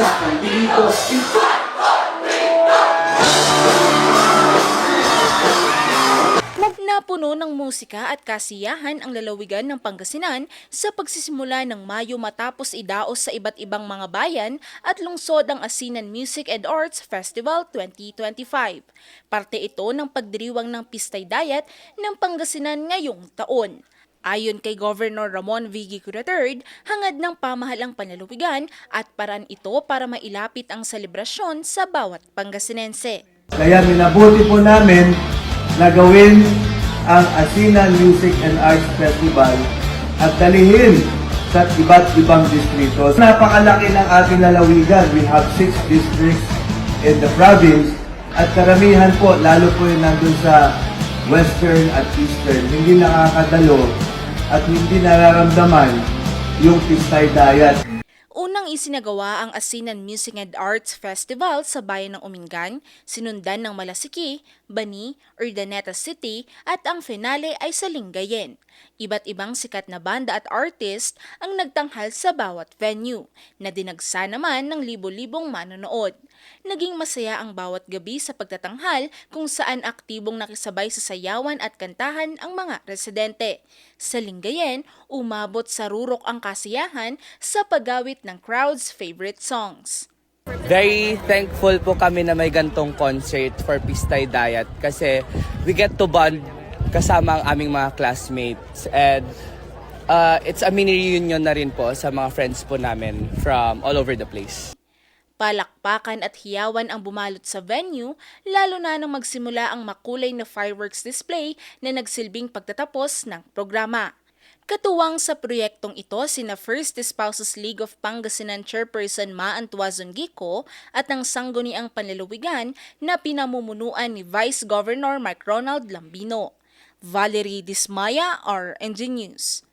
Saksakan dito Nagnapuno ng musika at kasiyahan ang lalawigan ng Pangasinan sa pagsisimula ng Mayo matapos idaos sa iba't ibang mga bayan at lungsod ang Asinan Music and Arts Festival 2025. Parte ito ng pagdiriwang ng Pistay Dayat ng Pangasinan ngayong taon. Ayon kay Governor Ramon V. Gico III, hangad ng pamahalang panlalawigan at paraan ito para mailapit ang selebrasyon sa bawat Pangasinense. Kaya minabuti po namin na gawin ang Asinan Music and Arts Festival at dalihin sa iba't ibang distrito. Napakalaki ng ating lalawigan. We have six districts in the province at karamihan po, lalo po yung nandun sa western at eastern, hindi nakakadalo at hindi nararamdaman yung Pistay Dayat. Unang isinagawa ang Asinan Music and Arts Festival sa bayan ng Umingan, sinundan ng Malasiki, Bani, Urdaneta City at ang finale ay sa Lingayen. Iba't ibang sikat na banda at artist ang nagtanghal sa bawat venue, na dinagsa naman ng libo-libong manonood. Naging masaya ang bawat gabi sa pagtatanghal kung saan aktibong nakisabay sa sayawan at kantahan ang mga residente. Sa Lingayen, umabot sa rurok ang kasiyahan sa pagawit ng crowd's favorite songs. Very thankful po kami na may gantong concert for Pistay Diet kasi we get to bond kasama ang aming mga classmates and uh, it's a mini reunion na rin po sa mga friends po namin from all over the place. Palakpakan at hiyawan ang bumalot sa venue, lalo na nang magsimula ang makulay na fireworks display na nagsilbing pagtatapos ng programa. Katuwang sa proyektong ito sina First Spouses League of Pangasinan Chairperson Ma Antuazon Gico at ang sangguniang panlalawigan na pinamumunuan ni Vice Governor Mark Ronald Lambino. Valerie Dismaya, RNG News.